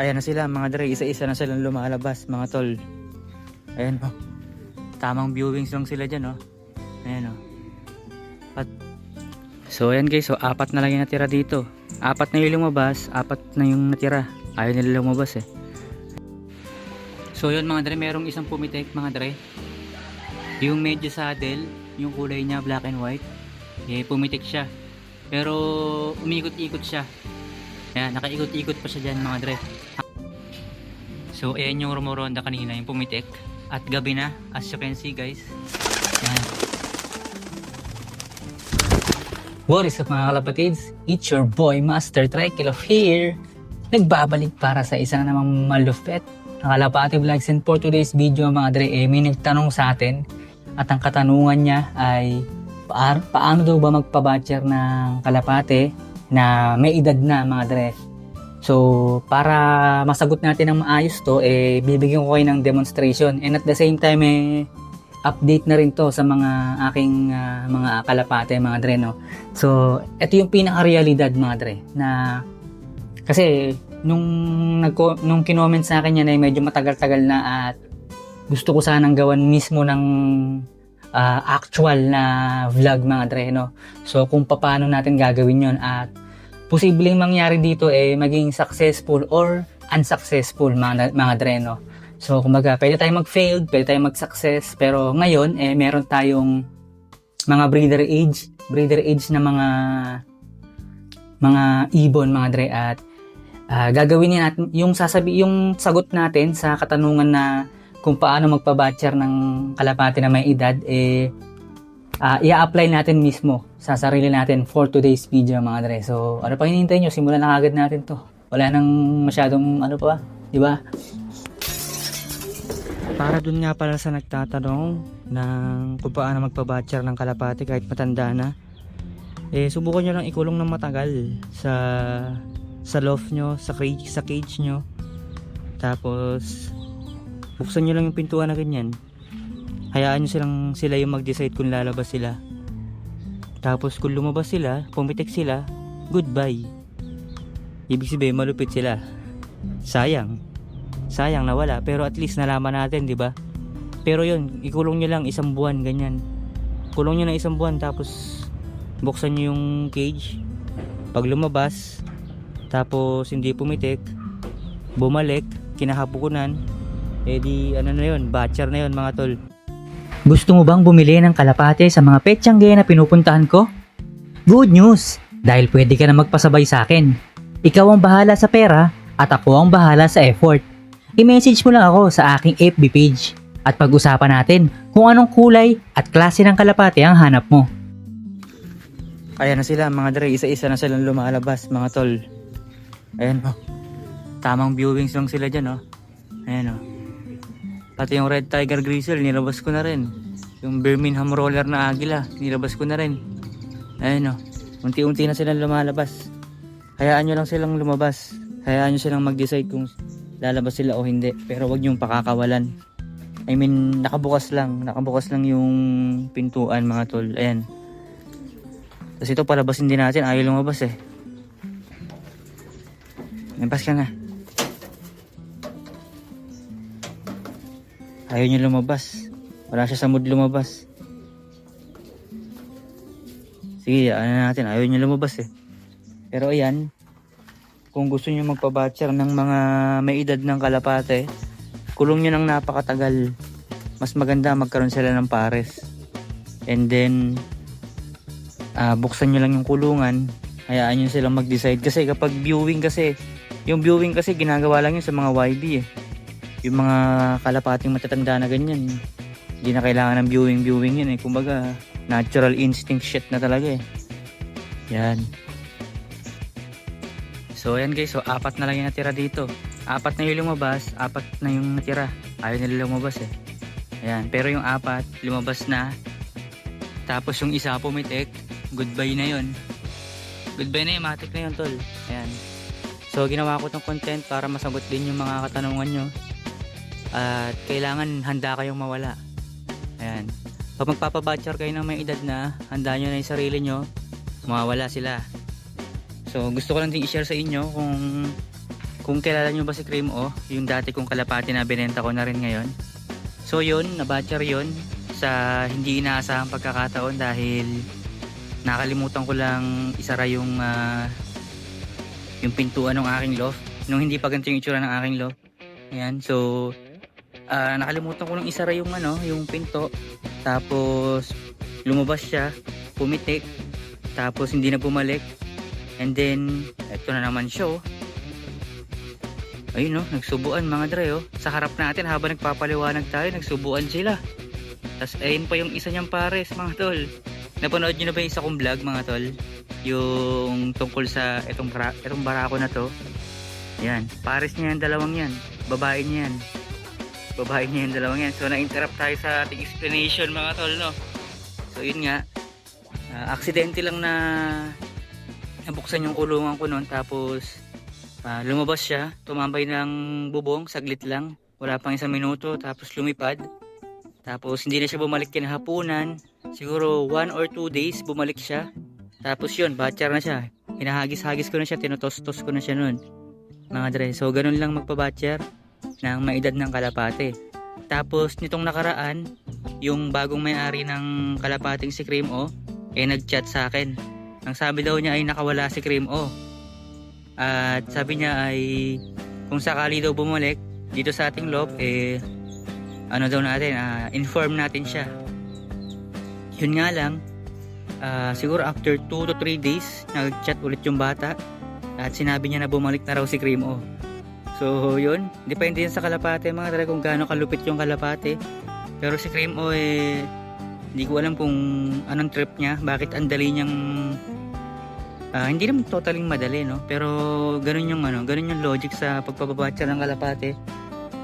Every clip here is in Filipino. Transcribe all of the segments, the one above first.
Ayan na sila mga dre, isa-isa na silang lumalabas mga tol. Ayan oh. Tamang viewings lang sila dyan oh. Ayan oh. At, so ayan guys, so apat na lang yung natira dito. Apat na yung lumabas, apat na yung natira. Ayaw nila lumabas eh. So yun mga dre, merong isang pumitek mga dre. Yung medyo saddle, yung kulay niya black and white. Eh, pumitik siya. Pero umikot-ikot siya. Ayan, nakaikot-ikot pa siya dyan mga dre. So, ayan yung rumoronda kanina, yung pumitik. At gabi na, as you can see guys. Ayan. What is up mga kalapatids? It's your boy Master Tricycle here. Nagbabalik para sa isa na namang malupet. Ang kalapati vlogs and for today's video mga dre, eh, may nagtanong sa atin. At ang katanungan niya ay paano daw ba magpabatcher ng kalapate na may edad na mga dre. So, para masagot natin ng maayos to, eh, bibigyan ko kayo ng demonstration. And at the same time, eh, update na rin to sa mga aking ah, mga kalapate, mga dre, no? So, ito yung pinaka-realidad, mga dre, na kasi nung nagko nung kinoment sa akin yan ay medyo matagal-tagal na at gusto ko sanang gawan mismo ng ah, actual na vlog mga dre no. So kung paano natin gagawin yon at posibleng mangyari dito eh maging successful or unsuccessful mga, mga dre no. So kumbaga pwede tayong mag-failed, pwede tayong mag-success pero ngayon eh meron tayong mga breeder age, breeder age na mga mga ibon mga dre at ah, gagawin natin yung sasabi yung sagot natin sa katanungan na kung paano magpabatcher ng kalapati na may edad eh ah, i-apply natin mismo sa sarili natin for today's video mga dre. So, ano pa hinihintay nyo? Simulan na agad natin to. Wala nang masyadong ano pa, di ba? Para dun nga pala sa nagtatanong ng kung paano magpabatcher ng kalapati kahit matanda na, eh subukan nyo lang ikulong ng matagal sa sa loft nyo, sa cage, sa cage nyo. Tapos buksan nyo lang yung pintuan na ganyan. Hayaan nyo silang sila yung mag-decide kung lalabas sila. Tapos kung lumabas sila, pumitik sila, goodbye. Ibig sabihin malupit sila. Sayang. Sayang nawala pero at least nalaman natin, 'di ba? Pero 'yun, ikulong nyo lang isang buwan ganyan. Kulong nyo na isang buwan tapos buksan nyo yung cage. Pag lumabas, tapos hindi pumitik, bumalik, kinahapukunan, eh di ano na yun, batcher na yun mga tol. Gusto mo bang bumili ng kalapate sa mga petsangge na pinupuntahan ko? Good news! Dahil pwede ka na magpasabay sa akin. Ikaw ang bahala sa pera at ako ang bahala sa effort. I-message mo lang ako sa aking FB page at pag-usapan natin kung anong kulay at klase ng kalapate ang hanap mo. Ayan na sila mga dre, isa-isa na silang lumalabas mga tol. Ayan oh. Tamang viewings lang sila dyan oh. Ayan oh. Pati yung Red Tiger Grizzle, nilabas ko na rin. Yung Birmingham Roller na Agila, nilabas ko na rin. Ayan o. Unti-unti na silang lumalabas. Hayaan nyo lang silang lumabas. Hayaan nyo silang mag-decide kung lalabas sila o hindi. Pero wag nyong pakakawalan. I mean, nakabukas lang. Nakabukas lang yung pintuan mga tol. Ayan. Tapos ito palabasin din natin. Ayaw lumabas eh. Lumabas ka na. Ayaw niya lumabas. Wala siya sa mood lumabas. Sige, ano natin. Ayaw niya lumabas eh. Pero ayan, kung gusto niyo magpabatcher ng mga may edad ng kalapate, kulong niyo ng napakatagal. Mas maganda magkaroon sila ng pares. And then, ah, buksan niyo lang yung kulungan. Hayaan niyo silang mag-decide. Kasi kapag viewing kasi, yung viewing kasi ginagawa lang yun sa mga YB eh yung mga kalapating matatanda na ganyan hindi na kailangan ng viewing viewing yun eh. Kumbaga natural instinct shit na talaga eh. Yan. So ayan guys so apat na lang yung natira dito. Apat na yung lumabas apat na yung natira. Ayaw nila lumabas eh. Ayan pero yung apat lumabas na. Tapos yung isa pumitik. Goodbye na yun. Goodbye na yung matik na yun tol. Ayan. So ginawa ko tong content para masagot din yung mga katanungan nyo at kailangan handa kayong mawala. Ayan. Pag magpapabatcher kayo ng may edad na, handa nyo na yung sarili nyo, mawawala sila. So, gusto ko lang din i-share sa inyo kung kung kilala nyo ba si Cream O, yung dati kong kalapati na binenta ko na rin ngayon. So yun, nabatcher yun sa hindi inaasahang pagkakataon dahil nakalimutan ko lang isara yung ah, yung pintuan ng aking loft nung hindi pa ganito yung itsura ng aking loft. Ayan, so ah, nakalimutan ko lang isara yung ano, yung pinto. Tapos lumabas siya, pumitik, tapos hindi na bumalik. And then, eto na naman siya oh. Ayun no, nagsubuan mga dre oh. Sa harap natin habang nagpapaliwanag tayo, nagsubuan sila. Tapos ayun pa yung isa niyang pares mga tol. Napanood niyo na ba yung isa kong vlog mga tol? Yung tungkol sa itong, itong barako na to. Yan, pares niya yan, dalawang yan. Babae niya yan. Babae niya yan, dalawang yan. So na-interrupt tayo sa ating explanation mga tol no. So yun nga, ah, aksidente lang na nabuksan yung kulungan ko noon tapos Ah, lumabas siya, tumambay ng bubong, saglit lang. Wala pang isang minuto, tapos lumipad. Tapos hindi na siya bumalik kinahapunan. Siguro one or two days bumalik siya. Tapos yun, batcher na siya. Hinahagis-hagis ko na siya, tinutostos ko na siya nun. Mga dre, so ganun lang magpabatcher ng maedad ng kalapate. Tapos nitong nakaraan, yung bagong may-ari ng kalapating si Cream O, eh nag-chat sa akin. Ang sabi daw niya ay nakawala si Cream O. At sabi niya ay kung sakali daw bumalik dito sa ating loft eh ano daw natin ah, inform natin siya. Yun nga lang ah, siguro after 2 to 3 days nag-chat ulit yung bata at sinabi niya na bumalik na raw si Cream O. So yun, depende yan sa kalapate mga tara kung gaano kalupit yung kalapate. Pero si Cream O eh hindi ko alam kung anong trip niya, bakit ang dali niyang Ah, hindi naman totaling madali, no? Pero ganun yung ano, ganun yung logic sa pagpapabatcha ng kalapate.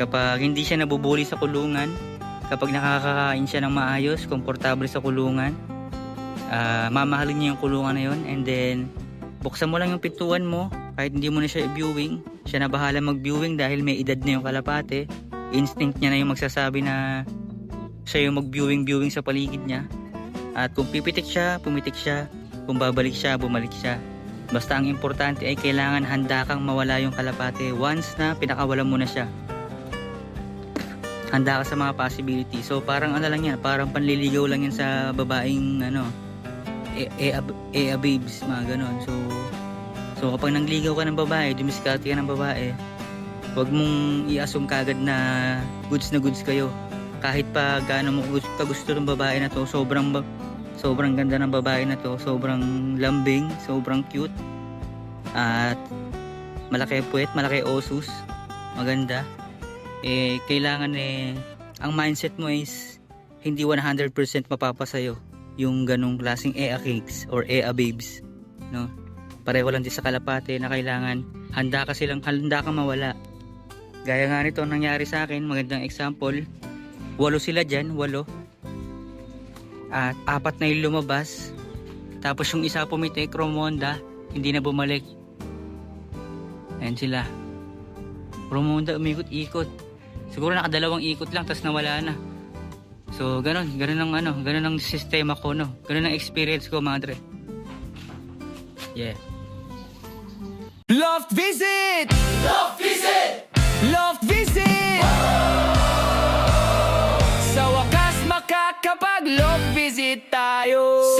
Kapag hindi siya nabubuli sa kulungan, kapag nakakakain siya ng maayos, komportable sa kulungan, ah, mamahalin niya yung kulungan na yun, and then buksan mo lang yung pintuan mo, kahit hindi mo na siya i-viewing, siya na bahala mag-viewing dahil may edad na yung kalapate. Instinct niya na yung magsasabi na siya yung mag-viewing-viewing sa paligid niya. At kung pipitik siya, pumitik siya, kung babalik siya, bumalik siya. Basta ang importante ay kailangan handa kang mawala yung kalapate once na pinakawalan mo na siya. Handa ka sa mga possibility. So parang ano lang yan, parang panliligaw lang yan sa babaeng ano, e, e, e, e mga ganon. So, so kapag nangligaw ka ng babae, dumiskarte ka ng babae, huwag mong i-assume kagad na goods na goods kayo. Kahit pa gaano mo gusto, gusto ng babae na to, sobrang Sobrang ganda ng babae na to. Sobrang lambing, sobrang cute. At malaki puwet, malaki osus. Maganda. Eh, kailangan eh, ang mindset mo is hindi 100% mapapasayo yung ganong klaseng EA cakes or EA babes. No? Pareho lang din sa kalapate na kailangan handa ka silang handa ka mawala. Gaya nga nito ang nangyari sa akin, magandang example. Walo sila dyan, walo. At apat na yung lumabas. Tapos yung isa pumitik Romonda hindi na bumalik. Ayan sila. Romonda umikot-ikot siguro nakadalawang ikot lang tapos nawala na. So ganun ganun ang ano ganun ang sistema ko no? Ganun ang experience ko mga dre yeah Love visit! Love visit! Love visit! Sa wakas makakapag-love visit tayo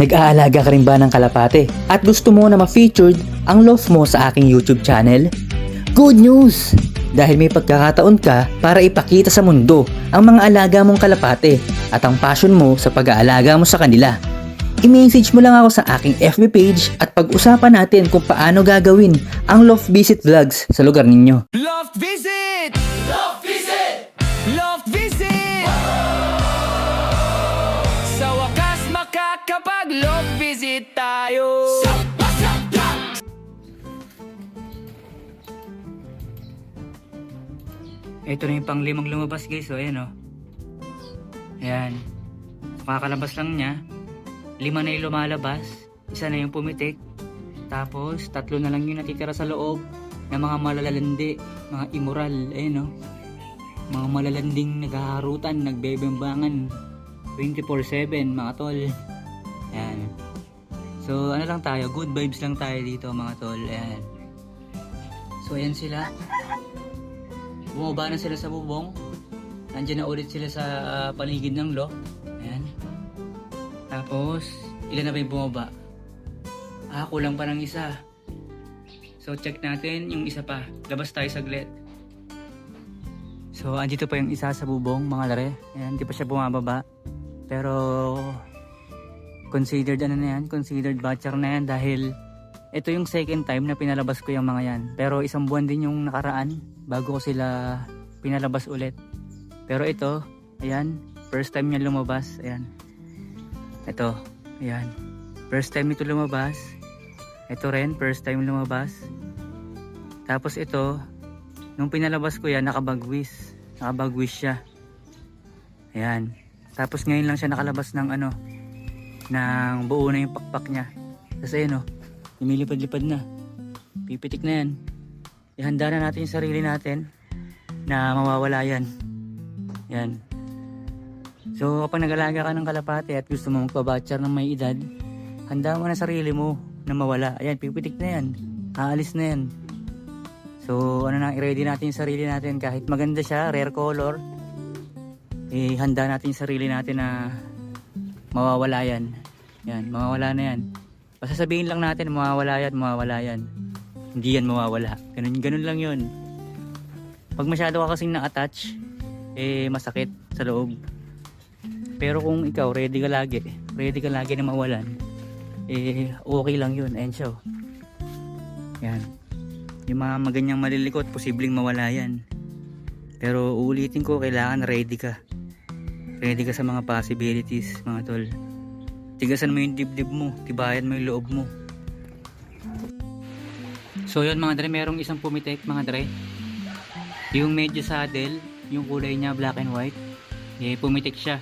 Nag-aalaga ka rin ba ng kalapate at gusto mo na ma-featured ang love mo sa aking YouTube channel? Good news! Dahil may pagkakataon ka para ipakita sa mundo ang mga alaga mong kalapate at ang passion mo sa pag-aalaga mo sa kanila. I-message mo lang ako sa aking FB page at pag-usapan natin kung paano gagawin ang Love Visit Vlogs sa lugar ninyo. Love visit! Love visit! Love visit! Sa wakas makakapag-love visit tayo Ito na yung pang limang lumabas guys. So ayan o. Ayan. Kakalabas lang niya. Lima na yung lumalabas. Isa na yung pumitik. Tapos tatlo na lang yung natitira sa loob na mga malalalandi. Mga immoral. Ayan o. Mga malalanding naghaharutan, nagbebembangan. 24-7 mga tol. Ayan. So ano lang tayo, good vibes lang tayo dito mga tol. Ayan. So ayan sila. Bumaba na sila sa bubong. Nandiyan na ulit sila sa ah, paligid ng lo. Tapos, ilan na ba yung bumaba? Ah, kulang pa ng isa. So check natin yung isa pa. Labas tayo saglit. So andito pa yung isa sa bubong mga lare. Ayan, hindi pa siya bumababa. Pero considered ano na yan, considered batcher na yan dahil ito yung second time na pinalabas ko yung mga yan. Pero isang buwan din yung nakaraan bago ko sila pinalabas ulit. Pero ito, ayan, first time niya lumabas. Ayan. Ito, ayan. First time ito lumabas. Ito rin, first time lumabas. Tapos ito, nung pinalabas ko yan, nakabagwis. Nakabagwis siya. Ayan. Tapos ngayon lang siya nakalabas ng ano, ng buo na yung pakpak niya. Kasi ayun oh, lumilipad-lipad na. Pipitik na yan. Ihanda na natin yung sarili natin na mawawala yan. Yan. So kapag nag-alaga ka ng kalapate at gusto mo magpabatcher ng may edad, handa mo na sarili mo na mawala. Ayan, pipitik na yan. Aalis na yan. So ano na, i-ready natin yung sarili natin kahit maganda siya, rare color, eh handa natin yung sarili natin na mawawala yan. Yan, mawawala na yan. Basta sabihin lang natin, mawawala yan, mawawala yan. Hindi yan mawawala. Ganun, ganun lang yun. Pag masyado ka kasing na-attach, eh masakit sa loob. Pero kung ikaw, ready ka lagi, ready ka lagi na mawalan, eh okay lang yun. Ayan siya. Yan. Yung mga maganyang malilikot, posibleng mawala yan. Pero uulitin ko, kailangan ready ka. Ready ka sa mga possibilities, mga tol. Tigasan mo yung dibdib mo, tibayan mo yung loob mo. So yun mga dre, merong isang pumitek mga dre. Yung medyo saddle, yung kulay niya black and white, eh pumitik siya.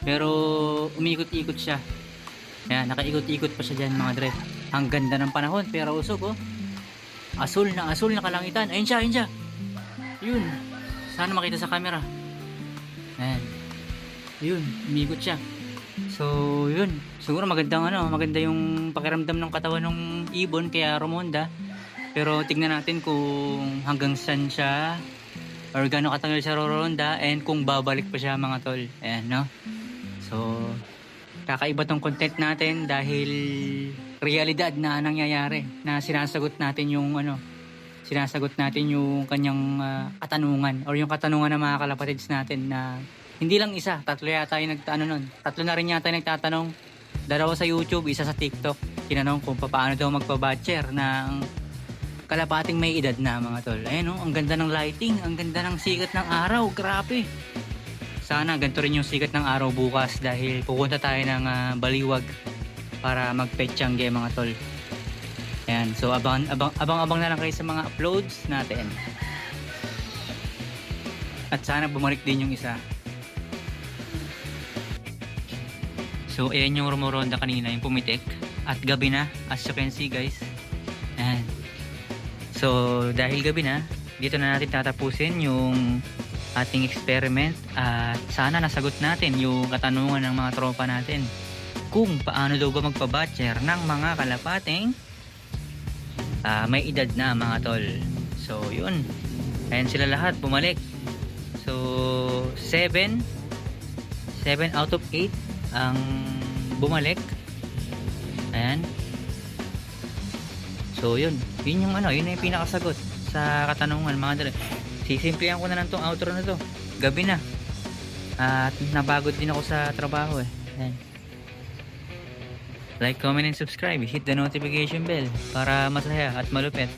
Pero umikot-ikot siya. Ayan, nakaikot-ikot pa siya dyan mga dre. Ang ganda ng panahon, pero usok oh. Asul na asul na kalangitan. Ayun siya, ayun siya. Yun. Sana makita sa camera. Ayan. Yun, umikot siya. So, yun. Siguro magandang ano, maganda yung pakiramdam ng katawan ng ibon kaya Romonda. Pero tignan natin kung hanggang saan siya or gaano katagal siya roronda and kung babalik pa siya mga tol. Ayan, no? So, kakaiba tong content natin dahil realidad na nangyayari na sinasagot natin yung ano sinasagot natin yung kanyang ah, katanungan or yung katanungan ng mga kalapatids natin na hindi lang isa, tatlo yata yung nagtaano nun. Tatlo na rin yata yung nagtatanong. Dalawa sa YouTube, isa sa TikTok. Tinanong kung paano daw magpa-batcher ng kalapating may edad na mga tol. Ayun oh, ang ganda ng lighting, ang ganda ng sikat ng araw, grabe. Sana ganito rin yung sikat ng araw bukas dahil pupunta tayo ng ah, Baliwag para magpetsangge mga tol. Ayan, so abang, abang, abang, abang na lang kayo sa mga uploads natin. At sana bumalik din yung isa. So, ayan yung rumoronda kanina, yung pumitik. At gabi na, as you can see guys. So, dahil gabi na, dito na natin tatapusin yung ating experiment at sana nasagot natin yung katanungan ng mga tropa natin kung paano daw ba magpabatcher ng mga kalapating ah, may edad na mga tol. So, yun. Ayan sila lahat, bumalik. So, 7 7 out of 8 ang bumalik. Ayan. So, yun. Yun yung ano, yun yung pinakasagot sa katanungan mga dala. Sisimplihan ko na lang tong outro na to. Gabi na. At nabagod din ako sa trabaho eh. Ayan. Like, comment, and subscribe. Hit the notification bell para masaya at malupit.